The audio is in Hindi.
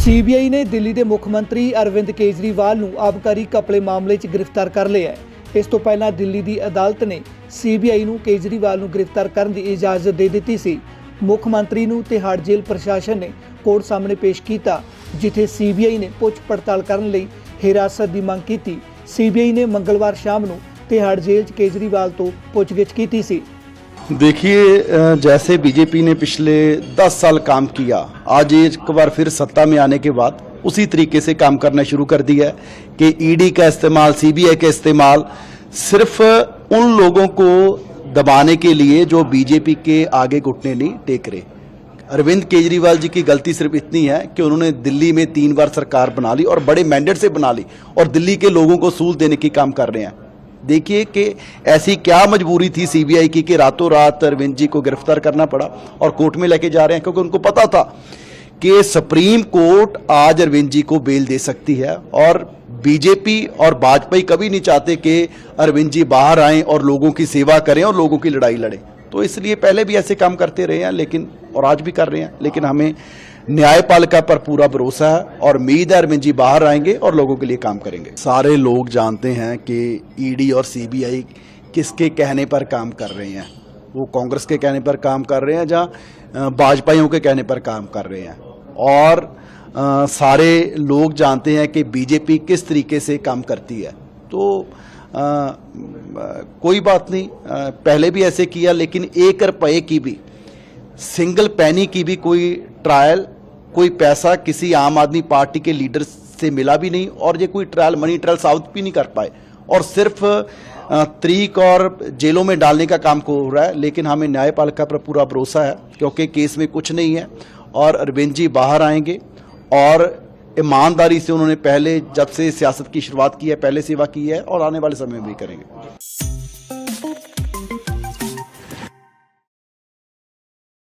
ਸੀਬੀਆਈ ਨੇ ਦਿੱਲੀ ਦੇ ਮੁੱਖ ਮੰਤਰੀ ਅਰਵਿੰਦ ਕੇਜਰੀਵਾਲ ਨੂੰ ਆਬਕਾਰੀ ਘਪਲੇ ਮਾਮਲੇ 'ਚ ਗ੍ਰਿਫਤਾਰ ਕਰ ਲਿਆ ਹੈ। ਇਸ ਤੋਂ ਪਹਿਲਾਂ ਦਿੱਲੀ ਦੀ ਅਦਾਲਤ ਨੇ ਸੀਬੀਆਈ ਨੂੰ ਕੇਜਰੀਵਾਲ ਨੂੰ ਗ੍ਰਿਫਤਾਰ ਕਰਨ ਦੀ ਇਜਾਜ਼ਤ ਦੇ ਦਿੱਤੀ ਸੀ। ਮੁੱਖ ਮੰਤਰੀ ਨੂੰ ਤਿਹਾੜ ਜੇਲ੍ਹ ਪ੍ਰਸ਼ਾਸਨ ਨੇ ਕੋਰਟ ਸਾਹਮਣੇ ਪੇਸ਼ ਕੀਤਾ, ਜਿੱਥੇ ਸੀਬੀਆਈ ਨੇ ਪੁੱਛ ਪੜਤਾਲ ਕਰਨ ਲਈ ਹਿਰਾਸਤ ਦੀ ਮੰਗ ਕੀਤੀ। ਸੀਬੀਆਈ ਨੇ ਮੰਗਲਵਾਰ ਸ਼ਾਮ ਨੂੰ ਤਿਹਾੜ ਜੇਲ੍ਹ 'ਚ ਕੇਜਰੀਵਾਲ ਤੋਂ ਪੁੱਛਗਿੱਛ ਕੀਤੀ ਸੀ। देखिए जैसे बीजेपी ने पिछले 10 साल काम किया, आज एक बार फिर सत्ता में आने के बाद उसी तरीके से काम करना शुरू कर दिया है कि ईडी का इस्तेमाल सीबीआई का इस्तेमाल सिर्फ़ उन लोगों को दबाने के लिए जो बीजेपी के आगे घुटने नहीं टेक रहे। अरविंद केजरीवाल जी की गलती सिर्फ़ इतनी है कि उन्होंने दिल्ली में तीन बार सरकार बना ली और बड़े मैंडेट से बना ली और दिल्ली के लोगों को सूल देने की काम कर रहे हैं। देखिए कि ऐसी क्या मजबूरी थी सीबीआई की कि रातों रात अरविंद जी को गिरफ़्तार करना पड़ा और कोर्ट में लेके जा रहे हैं, क्योंकि उनको पता था कि सुप्रीम कोर्ट आज अरविंद जी को बेल दे सकती है और बीजेपी और भाजपा कभी नहीं चाहते कि अरविंद जी बाहर आएँ और लोगों की सेवा करें और लोगों की लड़ाई लड़ें। तो इसलिए पहले भी ऐसे काम करते रहे हैं, लेकिन और आज भी कर रहे हैं, लेकिन हमें न्यायपालिका पर पूरा भरोसा है और उम्मीद है अरविंद जी बाहर आएँगे और लोगों के लिए काम करेंगे। सारे लोग जानते हैं कि ईडी और सीबीआई किसके कहने पर काम कर रहे हैं। वो कांग्रेस के कहने पर काम कर रहे हैं या भाजपाइयों के कहने पर काम कर रहे हैं। और अ, सारे लोग जानते हैं कि बीजेपी किस तरीके से काम करती है। तो अ, कोई बात नहीं अ, पहले भी ऐसे किया लेकिन एक रुपए की भी सिंगल पैनी की भी कोई ट्रायल कोई पैसा किसी आम आदमी पार्टी के लीडर से मिला भी नहीं और ये कोई ट्रायल मनी ट्रायल साउथ भी नहीं कर पाए। और सिर्फ़ तरीक और जेलों में डालने का काम को हो रहा है, लेकिन हमें न्यायपालिका पर पूरा भरोसा है, क्योंकि केस में कुछ नहीं है। और अरविंद जी बाहर आएँगे और ईमानदारी से उन्होंने पहले, जब से सियासत की शुरुआत की है, पहले सेवा की है और आने वाले समय में भी करेंगे।